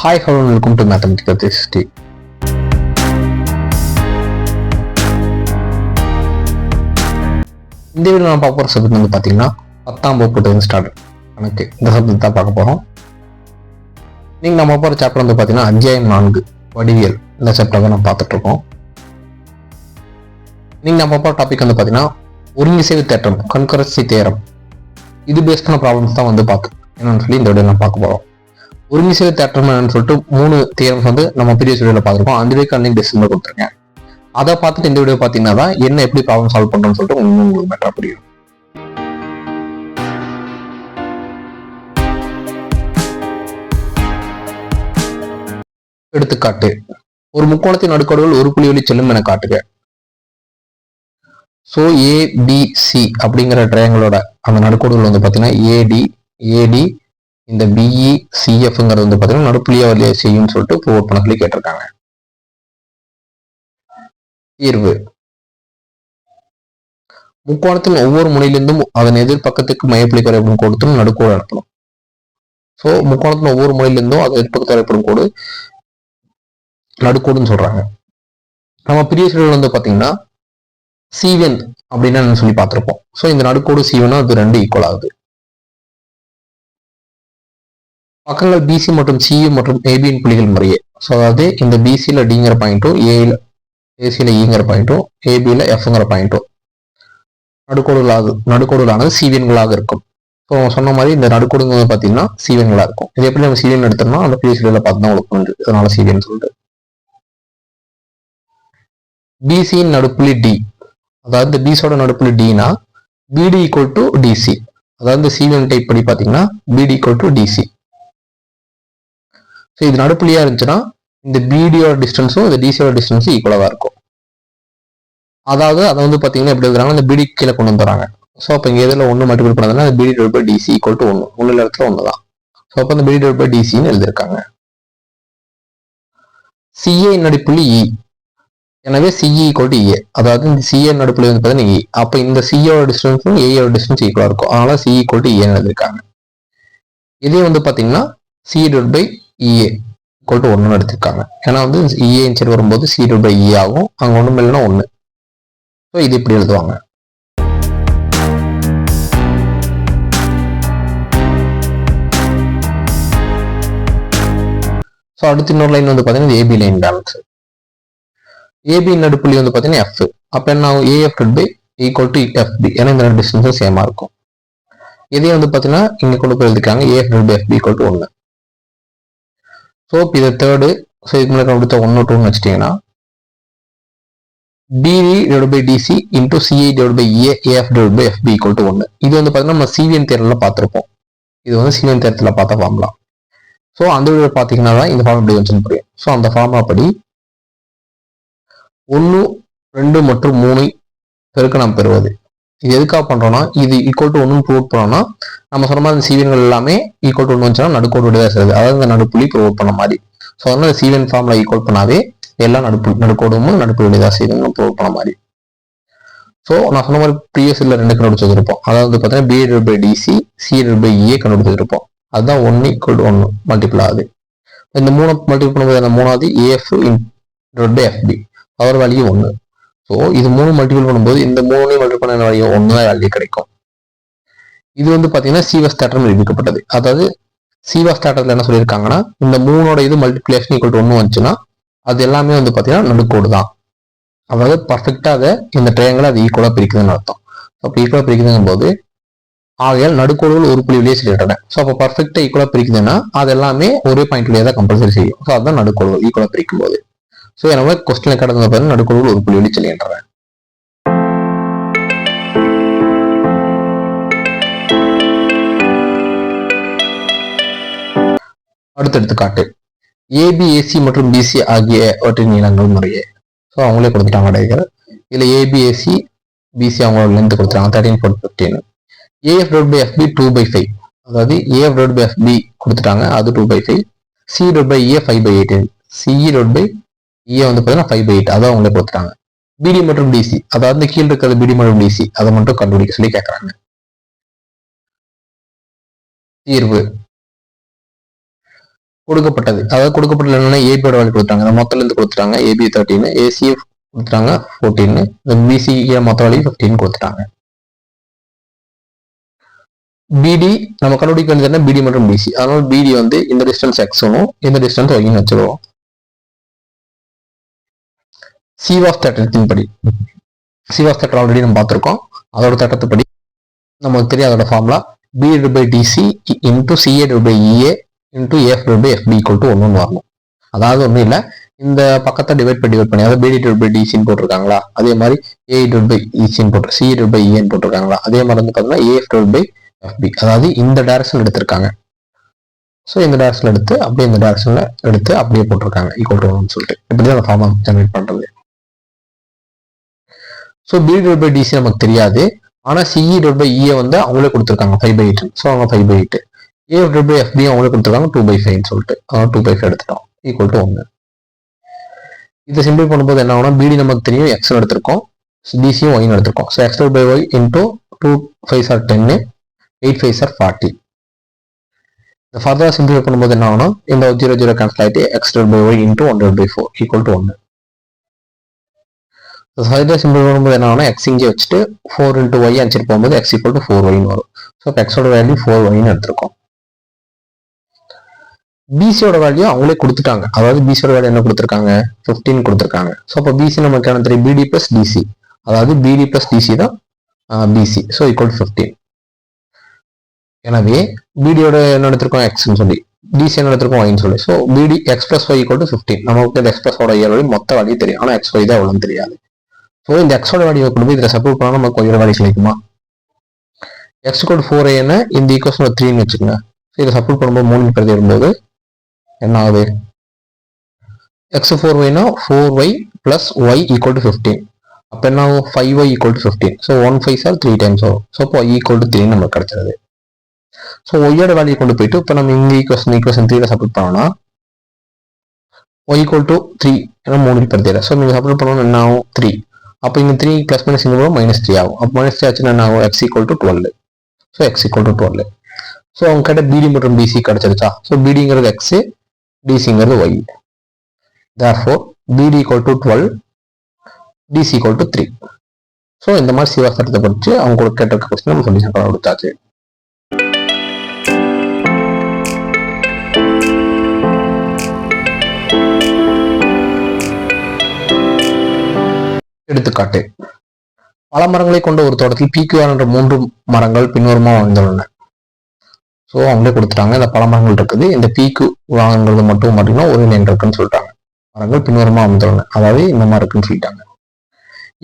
Hi hello welcome to mathematical three இந்த video நான் பார்க்க போகிற சப்ஜெக்ட் வந்து பார்த்தீங்கன்னா பத்தாம் வகுப்பு வந்து ஸ்டார்ட் கணக்கு இந்த சப்ஜெக்ட் தான் பார்க்க போகிறோம் நீங்கள் நம்ம போகிற சாப்டர் வந்து பார்த்தீங்கன்னா அத்தியாயம் நான்கு வடிவியல். இந்த சாப்டர் தான் நம்ம பார்த்துட்டு இருக்கோம். நீங்கள் நம்ம போகிற டாபிக் வந்து பார்த்தீங்கன்னா ஒருங்கிசைவு தேற்றம் கன்கரன்சி தேரம் இது பேஸ்டான ப்ராப்ளம்ஸ் தான் வந்து பார்த்து என்னன்னு சொல்லி இந்த வீடியோ நான் பார்க்க போகிறோம் ஒருங்கிசைவு தேற்றம் சொல்லிட்டு மூணு தியரம்ஸ் வந்து நம்ம ப்ரீவியஸ் வீடியோவில் பார்த்துருக்கோம். அந்த வீக் அன்னைக்கு டிசம்பர் கொடுத்துருக்கேன். அதை பார்த்துட்டு இந்த வீடியோ பார்த்தீங்கன்னா தான் என்ன எப்படி ப்ராப்ளம் சால்வ் பண்ணுறோம்னு சொல்லிட்டு உங்களுக்கு உங்களுக்கு பெட்டராக புரியும். எடுத்துக்காட்டு ஒரு முக்கோணத்தின் நடுக்கோடுகள் ஒரு புள்ளி வழி செல்லும் என காட்டுக. ஸோ ஏபிசி அப்படிங்கிற ட்ரையாங்கிளோட அந்த நடுக்கோடுகள் வந்து பார்த்தீங்கன்னா ஏடி ஏடி இந்த பிஇ சிஎஃப்ங்கிறது வந்து பார்த்தீங்கன்னா நடுப்புள்ளியா வழியா செய்யும்னு சொல்லிட்டு ப்ரூவ் பண்ண சொல்லி கேட்டிருக்காங்க. தீர்வு. முக்கோணத்தின் ஒவ்வொரு முனையிலிருந்தும் அதன் எதிர்பக்கத்துக்கு மையப்புள்ளி வரைபடம் கொடுத்தும் நடுக்கோடு அனுப்பணும். ஸோ முக்கோணத்தின் ஒவ்வொரு முனையிலிருந்தும் அதன் எதிர்பக்கத்து வரைபடம் கோடு நடுக்கோடுன்னு சொல்றாங்க. நம்ம ப்ரீவியஸ் வந்து பார்த்தீங்கன்னா சீவன் அப்படின்னு சொல்லி பார்த்துருப்போம். ஸோ இந்த நடுக்கோடு சீவனா அது ரெண்டு ஈக்குவல் ஆகுது. பக்கங்கள் பிசி மற்றும் சிஇ மற்றும் ஏபியின் புள்ளிகள் முறையே. ஸோ அதாவது இந்த பிசியில் டிங்கிற பாயிண்ட்டும் ஏயில் ஏசியில் ஈங்கிற e பாயிண்ட்டும் ஏபியில் எஃப்ங்கிற பாயிண்ட்டும் நடுக்கோடுகளாக நடுக்கோடுகளானது சிவியன்களாக இருக்கும். ஸோ சொன்ன மாதிரி இந்த நடுக்கோடுங்க பார்த்தீங்கன்னா சிவியன்களாக இருக்கும். இது எப்படி நம்ம சிவியன் எடுத்தோம்னா அந்த பிசியில் பார்த்து தான் உங்களுக்கு புரிஞ்சு அதனால சிவியன் சொல்லிட்டு. பிசியின் நடுப்புள்ளி டி அதாவது இந்த பிசியோட நடுப்புள்ளி டினா பிடி ஈக்குவல் டு டிசி அதாவது இந்த டைப் படி பார்த்தீங்கன்னா பிடி ஈக்குவல் டு டிசி ஸோ இது நடுப்புள்ளியாக இருந்துச்சுன்னா இந்த பிடியோட டிஸ்டன்ஸும் இந்த டிசியோட டிஸ்டன்ஸும் ஈக்குவலாக இருக்கும். அதாவது அதை வந்து பார்த்தீங்கன்னா எப்படி இருக்கிறாங்க இந்த பிடி கீழே கொண்டு வந்துடுறாங்க. ஸோ அப்போ இங்கே எதில் ஒன்று மல்டிபிள் பண்ணதுன்னா அந்த பிடி டொல் பை டிசி ஈக்குவல் டு ஒன்று ஒன்று இடத்துல ஒன்று தான் ஸோ அப்போ அந்த பிடி டொல் பை டிசின்னு எழுதியிருக்காங்க. சிஏ நடுப்புள்ளி இ எனவே சிஇ ஈக்குவல் டு ஏ அதாவது இந்த சிஏ நடுப்புள்ளி வந்து பார்த்தீங்கன்னா இ e. அப்போ இந்த சிஏட டிஸ்டன்ஸும் ஏயோட டிஸ்டன்ஸ் ஈக்குவலாக இருக்கும். அதனால சிஇ ஈக்குவல் டு ஏன்னு எழுதியிருக்காங்க. இதே வந்து பார்த்தீங்கன்னா சி டொல் பை இஏ ஈக்குவல் டு ஒன்று எடுத்துருக்காங்க. ஏன்னா வந்து இஏ சரி வரும்போது சி டூ பை இ ஆகும். அங்கே ஒன்றும் இல்லைன்னா ஒன்று ஸோ இது இப்படி எழுதுவாங்க. ஸோ அடுத்து இன்னொரு லைன் வந்து பார்த்தீங்கன்னா ஏபி லைன் பேலன்ஸ் ஏபி நடுப்புள்ளி வந்து பார்த்தீங்கன்னா எஃப் அப்போ என்ன ஆகும்? ஏஎஃப் டெட் பை ஈக்குவல் டு எஃப்பி ஏன்னா இந்த ரெண்டு டிஸ்டன்ஸும் சேமாக இருக்கும். இதே வந்து பார்த்தீங்கன்னா இங்கே கொண்டு போய் எழுதிக்காங்க ஏஎஃப் டெட் பை எஃப்பி ஈக்குவல் டு ஒன்று ஸோ இப்போ இது தேர்டு ஸோ இதுக்கு முன்னாடி கொடுத்த ஒன்று டூன்னு வச்சிட்டிங்கன்னா DV divide by DC into CI divide by A AF divide by FB equal to ஒன்று இது வந்து பார்த்தீங்கன்னா நம்ம சிவிஎன் தேர்தலில் பார்த்துருப்போம். இது வந்து சிவிஎன் தேர்தலில் பார்த்த ஃபார்ம்லாம் ஸோ அந்த வீடியோ பார்த்தீங்கன்னா தான் இந்த ஃபார்ம் எப்படி வந்துச்சுன்னு புரியும். ஸோ அந்த ஃபார்ம் படி ஒன்று ரெண்டு மற்றும் மூணு பெருக்க நாம் பெறுவது. எதுக்காக பண்ணுறோம்னா இது ஈக்குவல் டு ஒன்று ப்ரூவ் பண்ணோம்னா நம்ம சொன்ன மாதிரி சீவியன்கள் எல்லாமே ஈக்குவல் டு ஒன்று வந்துச்சுன்னா நடுக்கோடு தான் செய்யுது அதாவது இந்த நடுப்புள்ளி ப்ரூவ் பண்ண மாதிரி. ஸோ அதனால சீவியன் ஃபார்ம்ல ஈக்குவல் பண்ணாவே எல்லா நடுப்பு நடுக்கோடும் நடுப்புள்ளி தான் செய்யுதுன்னு ப்ரூவ் பண்ண மாதிரி. ஸோ நான் சொன்ன மாதிரி ப்ரீவியஸ் ரெண்டு கண்டுபிடிச்சு வச்சிருப்போம் அதாவது பார்த்தீங்கன்னா B by DC C by A கண்டுபிடிச்சு வச்சிருப்போம் அதுதான் ஒன்று ஈக்குவல் டு ஒன்று மல்டிபிள் ஆகுது. இந்த மூணு மல்டிபிள் பண்ணும்போது அந்த மூணாவது AF in by FB our value ஒன்று ஸோ இது மூணு மல்டிபிள் பண்ணும்போது இந்த மூணையும் மல்டிபிள் பண்ண வேல்யூ ஒன்று தான் வேல்யூ கிடைக்கும். இது வந்து பார்த்தீங்கன்னா சிவஸ் தேட்டர் நிரூபிக்கப்பட்டது அதாவது சிவாஸ் தேட்டத்தில் என்ன சொல்லியிருக்காங்கன்னா இந்த மூணோட இது மல்டிபிளேஷன் ஈக்குவல் டு ஒன்று வந்துச்சுன்னா அது எல்லாமே வந்து பார்த்தீங்கன்னா நடுக்கோடு தான். அதாவது பர்ஃபெக்டாக அதை இந்த ட்ரையாங்கிள் அது ஈக்குவலாக பிரிக்குதுன்னு அர்த்தம். அப்போ ஈக்குவலாக பிரிக்குதுங்கும் போது ஆகையால் நடுக்கோடுகள் ஒரு புள்ளி சொல்லிடுறேன் ஸோ அப்போ பர்ஃபெக்டாக ஈக்குவலாக பிரிக்குதுன்னா அது எல்லாமே ஒரே பாயிண்ட் வழியாக தான் கம்பல்சரி செய்யும். ஸோ அதுதான் நடுக்கோடுகள் ஈக்குவலாக பிரிக்கும் போது ஸோ நம்ம கொஸ்டின் கடந்த பாருங்க. நடுக்குழுவில் ஒரு புள்ளி வெளியே சொல்லின்றேன் அடுத்த எடுத்துக்காட்டு. ஏபிஏசி மற்றும் பிசி ஆகியவற்றின் நீளங்கள் முறையே. ஸோ அவங்களே கொடுத்துட்டாங்க கிடையாது இதில் ஏபிஎஸ்சி பிசி அவங்களோட லென்த் கொடுத்துருக்காங்க thirteen four fifteen AF road by FB two by five அதாவது ஏஎஃப் ரோட் பை எஃப்பி கொடுத்துட்டாங்க. அது two by five C road by A five by eighteen CE road by A வந்து பார்த்தீங்கன்னா five by eight அதை அவங்களே கொடுத்துட்டாங்க பிடி மற்றும் டிசி அதாவது இந்த கீழ் இருக்கிறது பிடி மற்றும் டிசி அதை மட்டும் கண்டுபிடிக்க சொல்லி கேட்குறாங்க தீர்வு. கொடுக்கப்பட்டது. அதாவது கொடுக்கப்பட்டது என்னன்னா ஏபியோட வேல்யூ கொடுத்துட்டாங்க. இந்த மொத்தல இருந்து கொடுத்துட்டாங்க. ஏபி தேர்ட்டின் ஏசிஎஃப் கொடுத்துட்டாங்க. ஃபோர்டீன் இந்த பிசி மொத்த வேலையும் ஃபிஃப்டின் கொடுத்துட்டாங்க. பிடி நம்ம கண்டுபிடிக்க வேண்டியது என்ன? பிடி மற்றும் பிசி அதனால பிடி வந்து இந்த டிஸ்டன்ஸ் எக்ஸ் ஒன்றும் இந்த டிஸ்டன்ஸ் ஒய்னு வச்சுருவோம். சீவாஸ் தேட்டத்தின் படி. சீவாஸ் தேட்டர் ஆல்ரெடி நம்ம பார்த்துருக்கோம். அதோட தேட்டத்துப்படி நமக்கு தெரியும் அதோட formula B divide by DC into CA two by EA into F divide by FB equal to ஒன்று வரணும். அதாவது ஒன்றும் இல்லை. இந்த பக்கத்தை டிவைட் பண்ணி டிவைட் பண்ணி அதாவது பிடி டிவைட் பை டிசின்னு போட்டிருக்காங்களா? அதே மாதிரி ஏ டிவைட் பை இசின்னு போட்டு சி டிவைட் பை இஏன்னு போட்டிருக்காங்களா? அதே மாதிரி வந்து பார்த்தீங்கன்னா ஏஎஃப் டிவைட் பை எஃபி அதாவது இந்த டேரக்ஷன் எடுத்திருக்காங்க. ஸோ இந்த டேரக்ஷன் எடுத்து அப்படியே இந்த டேரக்ஷனில் எடுத்து அப்படியே போட்டிருக்காங்க. ஈக்குவல் டு ஒன்னு சொல்லிட்டு. இப்படி தான் அந்த ஃபார்மா ஜென்ரேட் பண்ணுறது so B divide by DC நமக்கு தெரியாது. ஆனால் சிஇ டிவைட் பை இஏ வந்து அவங்களே கொடுத்துருக்காங்க ஃபைவ் பை எயிட் ஸோ அவங்க five by eight A divide by FB அவங்களே கொடுத்துருக்காங்க டூ பை ஃபைவ்னு சொல்லிட்டு. டூ பை ஃபைவ் எடுத்துட்டோம். ஈக்குவல் டு ஒன்று இதை சிம்பிள் பண்ணும்போது என்ன ஆகும்னா பிடி நமக்கு தெரியும் எக்ஸ் எடுத்திருக்கோம். டிசியும் ஒயின் எடுத்திருக்கோம். So X by Y into two five star ten eight five star forty இந்த ஃபர்தராக சிம்பிள் பண்ணும்போது என்ன ஆகும்னா இந்த ஜீரோ ஜீரோ கேன்சல் ஆகிட்டு X by Y into one by four equal to ஒன்று ஃபர்தராக சிம்பிள் வரும்போது என்ன ஆகும்னா எக்ஸ் இங்கே வச்சுட்டு ஃபோர் இன்ட்டு ஒய் அடிச்சுட்டு போகும்போது எக்ஸ் ஈக்குவல் டு ஃபோர் ஒய்னு வரும். ஸோ இப்போ எக்ஸோட வேல்யூ ஃபோர் ஒய்னு எடுத்திருக்கோம். பிசியோட வேல்யூ அவங்களே கொடுத்துட்டாங்க. அதாவது பிசியோட வேல்யூ என்ன கொடுத்துருக்காங்க? ஃபிஃப்டீன் கொடுத்துருக்காங்க. ஸோ அப்போ பிசி நமக்கு என்ன தெரியும்? பிடி பிளஸ் டிசி அதாவது பிடி பிளஸ் டிசி தான் பிசி ஸோ ஈக்குவல் ஃபிஃப்டீன் எனவே பிடியோட என்ன எடுத்திருக்கோம்? எக்ஸ்னு சொல்லி. டிசி என்ன எடுத்திருக்கோம்? ஒய்னு சொல்லி. So BD X plus Y equal to fifteen நமக்கு இந்த எக்ஸ் பிளஸ் மொத்த வேல்யூ தெரியும். ஆனால் எக்ஸ் ஒய் தான் எவ்வளோன்னு தெரியாது. ஸோ இந்த எக்ஸோட வேல்யூ கொண்டு போய் இதில் சப்போர்ட் பண்ணால் நமக்கு கொஞ்சம் வேல்யூ கிடைக்குமா? எக்ஸ் கோட் ஃபோர் ஏன்னு இந்த ஈக்குவேஷன் த்ரீன்னு வச்சுக்கோங்க. ஸோ இதை சப்போர்ட் பண்ணும்போது மூணு பிரதி வரும்போது என்ன ஆகுது? X four ஒய்னா four Y plus Y equal to fifteen அப்போ என்ன ஆகும்? Five Y equal to fifteen so one five star three times ஆகும் ஸோ இப்போ ஒய் ஈக்குவல் டு த்ரீ நமக்கு கிடைச்சிருது. ஸோ ஒய்யோட வேல்யூ கொண்டு போயிட்டு இப்போ நம்ம இந்த ஈக்குவேஷன் ஈக்குவேஷன் த்ரீல சப்போர்ட் பண்ணோம்னா ஒய் ஈக்குவல் டு த்ரீ ஏன்னா மூணு பேர் ஸோ நீங்கள் சப்போர்ட் பண்ணணும் என்ன ஆகும்? த்ரீ அப்போ இங்கே த்ரீ ப்ளஸ் மைனஸ் இங்கே மைனஸ் த்ரீ ஆகும். அப்போ மைனஸ் த்ரீ ஆச்சுன்னா என்ன ஆகும்? X equal to twelve so X equal to twelve so அவங்க கிட்ட பிடி மற்றும் பிசி கிடைச்சிருச்சா? ஸோ பிடிங்கிறது X டிசிங்கிறது Y therefore BD equal to twelve DC equal to three so இந்த மாதிரி சிவாசனத்தை படித்து அவங்க கூட கேட்டிருக்க கொஸ்டின் நம்ம சொல்யூஷன் கொடுத்தாச்சு எடுத்துக்காட்டு. பல மரங்களை கொண்ட ஒரு தோட்டத்தில் பிக்யூஆர் என்ற மூன்று மரங்கள் பின்வருமா வந்துள்ளன. ஸோ அவங்களே கொடுத்துட்டாங்க. இந்த பல மரங்கள் இருக்குது. இந்த பீக்கு வாங்குறது மட்டும் பார்த்தீங்கன்னா ஒரு நேன் இருக்குன்னு சொல்லிட்டாங்க. மரங்கள் பின்வருமா அமைந்துள்ளன அதாவது இந்த மாதிரி இருக்குன்னு சொல்லிட்டாங்க.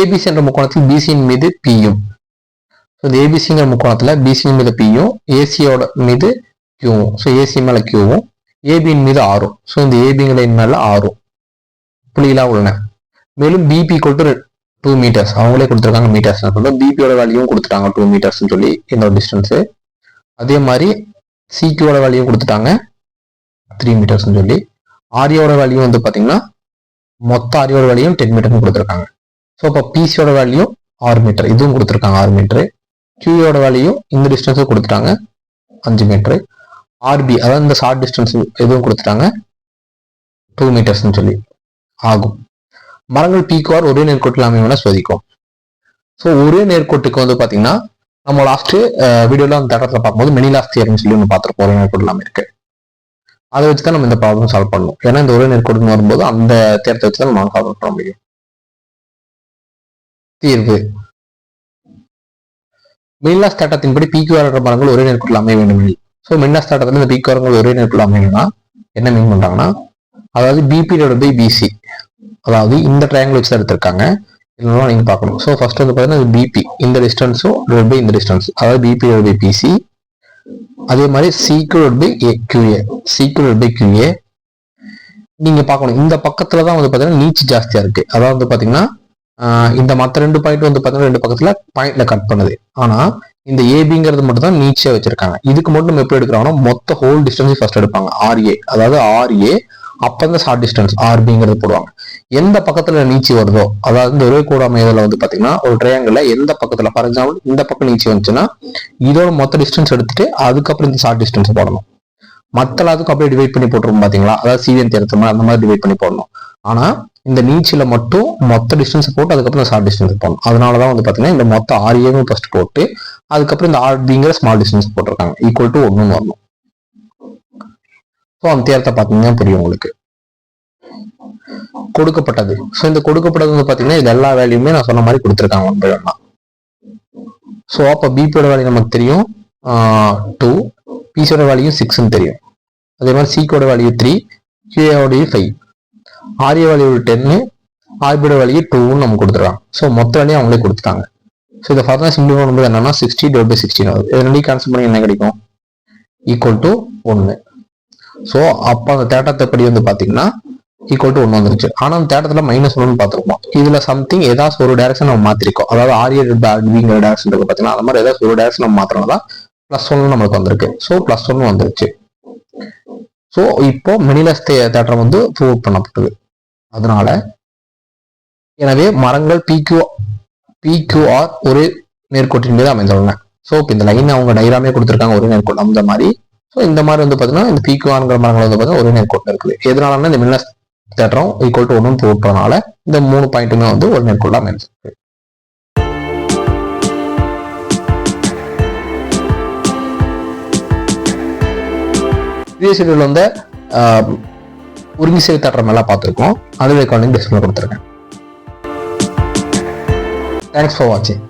ஏபிசி என்ற முக்கோணத்தில் பிசியின் மீது பியும் ஸோ இந்த ஏபிசிங்கிற முக்கோணத்தில் பிசியின் மீது பியும் ஏசியோட மீது கியூவும் ஸோ ஏசி மேலே கியூவும் ஏபியின் மீது ஆறும் ஸோ இந்த ஏபிங்களின் மேலே ஆறும் புள்ளிகளாக உள்ளன. மேலும் பிபி கொண்டு டூ மீட்டர்ஸ் அவங்களே கொடுத்துருக்காங்க மீட்டர்ஸ் பிபியோட வேல்யூவும் கொடுத்துட்டாங்க டூ மீட்டர்ஸ்னு சொல்லி இந்த ஒரு டிஸ்டன்ஸு அதே மாதிரி சிக்யூட வேல்யூ கொடுத்துட்டாங்க த்ரீ மீட்டர்ஸ்னு சொல்லி. ஆரியோட வேல்யூ வந்து பார்த்தீங்கன்னா மொத்த ஆரியோட வேல்யூ டென் மீட்டர்னு கொடுத்துருக்காங்க. ஸோ இப்போ பிசியோட வேல்யூ ஆறு மீட்டர் இதுவும் கொடுத்துருக்காங்க ஆறு மீட்ரு கியூயோட வேல்யூ இந்த டிஸ்டன்ஸும் கொடுத்துட்டாங்க அஞ்சு மீட்ரு ஆர்பி அதாவது இந்த ஷார்ட் டிஸ்டன்ஸ் எதுவும் கொடுத்துட்டாங்க டூ மீட்டர்ஸ்னு சொல்லி. ஆகும். மரங்கள் பீக்குவார் ஒரே நேர்கோட்டில் அமையும்னா சோதிக்கும். ஸோ ஒரே நேர்கோட்டுக்கு வந்து பார்த்தீங்கன்னா நம்ம லாஸ்ட் வீடியோல அந்த தடத்தில் பார்க்கும்போது மெனி லாஸ்ட் தியர்னு சொல்லி ஒன்று பார்த்துருப்போம் ஒரே நேர்கோடு இல்லாமல் இருக்கு அதை வச்சு தான் நம்ம இந்த ப்ராப்ளம் சால்வ் பண்ணணும். ஏன்னா இந்த ஒரே நேர்கோடுன்னு வரும்போது அந்த தேர்த்தை வச்சு தான் நம்ம சால்வ் பண்ண முடியும். தீர்வு. மெயின்லாஸ் தேட்டத்தின்படி பிக்யூஆர் மரங்கள் ஒரே நேர்கோட்டில் அமைய வேண்டும் ஸோ மெயின்லாஸ் தேட்டத்தில் இந்த பிக்யூஆர்கள் ஒரே நேர்கோட்டில் அமையணும்னா என்ன மீன் பண்றாங்கன்னா அதாவது பிபி பை பிசி அதாவது இந்த ட்ரையாங்கிள் வச்சு தான் எடுத்திருக்காங்க. இல்லைனா நீங்க பார்க்கணும். ஸோ ஃபர்ஸ்ட் வந்து பார்த்தீங்கன்னா பிபி இந்த டிஸ்டன்ஸும் டிவைட் பை இந்த டிஸ்டன்ஸ் அதாவது பிபி பை பிசி அதே மாதிரி CQ by A QA CQ by QA நீங்க பார்க்கணும். இந்த பக்கத்துல தான் வந்து பார்த்தீங்கன்னா நீச்சு ஜாஸ்தியா இருக்கு. அதாவது வந்து பார்த்தீங்கன்னா இந்த மற்ற ரெண்டு பாயிண்ட் வந்து பார்த்தீங்கன்னா ரெண்டு பக்கத்துல பாயிண்ட்ல கட் பண்ணுது. ஆனா இந்த ஏபிங்கிறது மட்டும் தான் நீச்சே வச்சிருக்காங்க. இதுக்கு மட்டும் நம்ம எப்படி எடுக்கிறாங்கன்னா மொத்த ஹோல் டிஸ்டன்ஸ் ஃபர்ஸ்ட் எடுப்பாங்க. ஆர்ஏ அதாவது ஆர்ஏ அப்போ இந்த ஷார்ட் டிஸ்டன்ஸ் ஆர்பிங்கிறது போடுவாங்க. எந்த பக்கத்துல நீச்சி வருதோ அதாவது இந்த ஒரே கூட அமையதுல வந்து பாத்தீங்கன்னா ஒரு ட்ரையாங்கிள் எந்த பக்கத்துல ஃபார் எக்ஸாம்பிள் இந்த பக்கம் நீச்சி வந்துச்சுன்னா இதோட மொத்த டிஸ்டன்ஸ் எடுத்துட்டு அதுக்கப்புறம் இந்த ஷார்ட் டிஸ்டன்ஸ் போடணும். மற்ற எல்லாத்துக்கும் அப்படியே டிவைட் பண்ணி போட்டுருவோம் பாத்தீங்களா? அதாவது சிவிஎன் தேர்த்தமா அந்த மாதிரி டிவைட் பண்ணி போடணும். ஆனா இந்த நீச்சில மட்டும் மொத்த டிஸ்டன்ஸ் போட்டு அதுக்கப்புறம் ஷார்ட் டிஸ்டன்ஸ் போடணும். அதனாலதான் வந்து பாத்தீங்கன்னா இந்த மொத்த ஆரியவும் ஃபர்ஸ்ட் போட்டு அதுக்கப்புறம் இந்த ஆர்பிங்கிற ஸ்மால் டிஸ்டன்ஸ் போட்டிருக்காங்க. ஈக்குவல் டு ஒன்னு வரணும். ஸோ அந்த தேரத்தை பார்த்தீங்கன்னா புரியும் உங்களுக்கு. கொடுக்கப்பட்டது. ஸோ இந்த கொடுக்கப்பட்டது வந்து பார்த்தீங்கன்னா இது எல்லா வேல்யூமே நான் சொன்ன மாதிரி கொடுத்துருக்காங்க ஒன் பை ஒன்னா. ஸோ அப்போ பிபியோட வேல்யூ நமக்கு தெரியும். டூ பிசியோட வேல்யூ சிக்ஸ்ன்னு தெரியும். அதே மாதிரி சிக்கோட வேல்யூ த்ரீ கியூஏவோடைய ஃபைவ் ஆரிய வேல்யூ டென்னு ஆர்பியோட வேல்யூ டூன்னு நம்ம கொடுத்துருக்காங்க. ஸோ மொத்த வேலையும் அவங்களே கொடுத்துட்டாங்க. ஸோ இதை ஃபர்தர் சிம்பிள் பண்ணும்போது என்னன்னா சிக்ஸ்டி டிவைட் பை சிக்ஸ்டின் ஆகுது இது ரெண்டையும் கேன்சல் பண்ணி என்ன கிடைக்கும்? ஈக்குவல் டு ஒன்று ஸோ அப்போ அந்த தேட்டத்தை படி வந்து பார்த்தீங்கன்னா ஈக்குவல் டு ஒன்று வந்துருச்சு. ஆனால் அந்த தேட்டத்தில் மைனஸ் ஒன்று பார்த்துருப்போம். இதில் சம்திங் ஏதாச்சும் ஒரு டேரக்ஷன் நம்ம மாற்றிருக்கோம் அதாவது ஆரியர் பிங்கிற டேரக்ஷன் இருக்கு பார்த்தீங்கன்னா அந்த மாதிரி ஏதாச்சும் ஒரு டேரக்ஷன் நம்ம மாத்திரம் தான் ப்ளஸ் ஒன்று நம்மளுக்கு வந்திருக்கு. ஸோ ப்ளஸ் ஒன்று வந்துருச்சு. ஸோ இப்போ மினிலஸ் தேட்டர் வந்து ப்ரூவ் பண்ணப்பட்டது. அதனால எனவே மரங்கள் பிக்யூ பிக்யூஆர் ஒரு நேர்கோட்டின் மீது அமைந்துள்ளன. ஸோ இப்போ இந்த லைன் அவங்க டைராமே கொடுத்துருக்காங்க. ஒரு நேர்கோட் அந்த மாதிரி ஸோ இந்த மாதிரி வந்து பார்த்தீங்கன்னா இந்த பீக்குவான்கிற மரங்கள் வந்து பார்த்தீங்கன்னா ஒரு நேர்கோட்டில் இருக்குது. எதனாலன்னா இந்த மின்னஸ் தேட்டரும் ஈக்குவல் டு ஒன்று ப்ரூவ் இந்த மூணு பாயிண்ட்டுமே வந்து ஒரு நேர்கோட்டில் அமைஞ்சிருக்கு. இதே சீரியல் வந்து உருங்கிசை தட்டுற மேலே பார்த்துருக்கோம். அதுவே ரெக்கார்டிங் டிஸ்பிளே கொடுத்துருக்கேன். தேங்க்ஸ் ஃபார் வாட்சிங்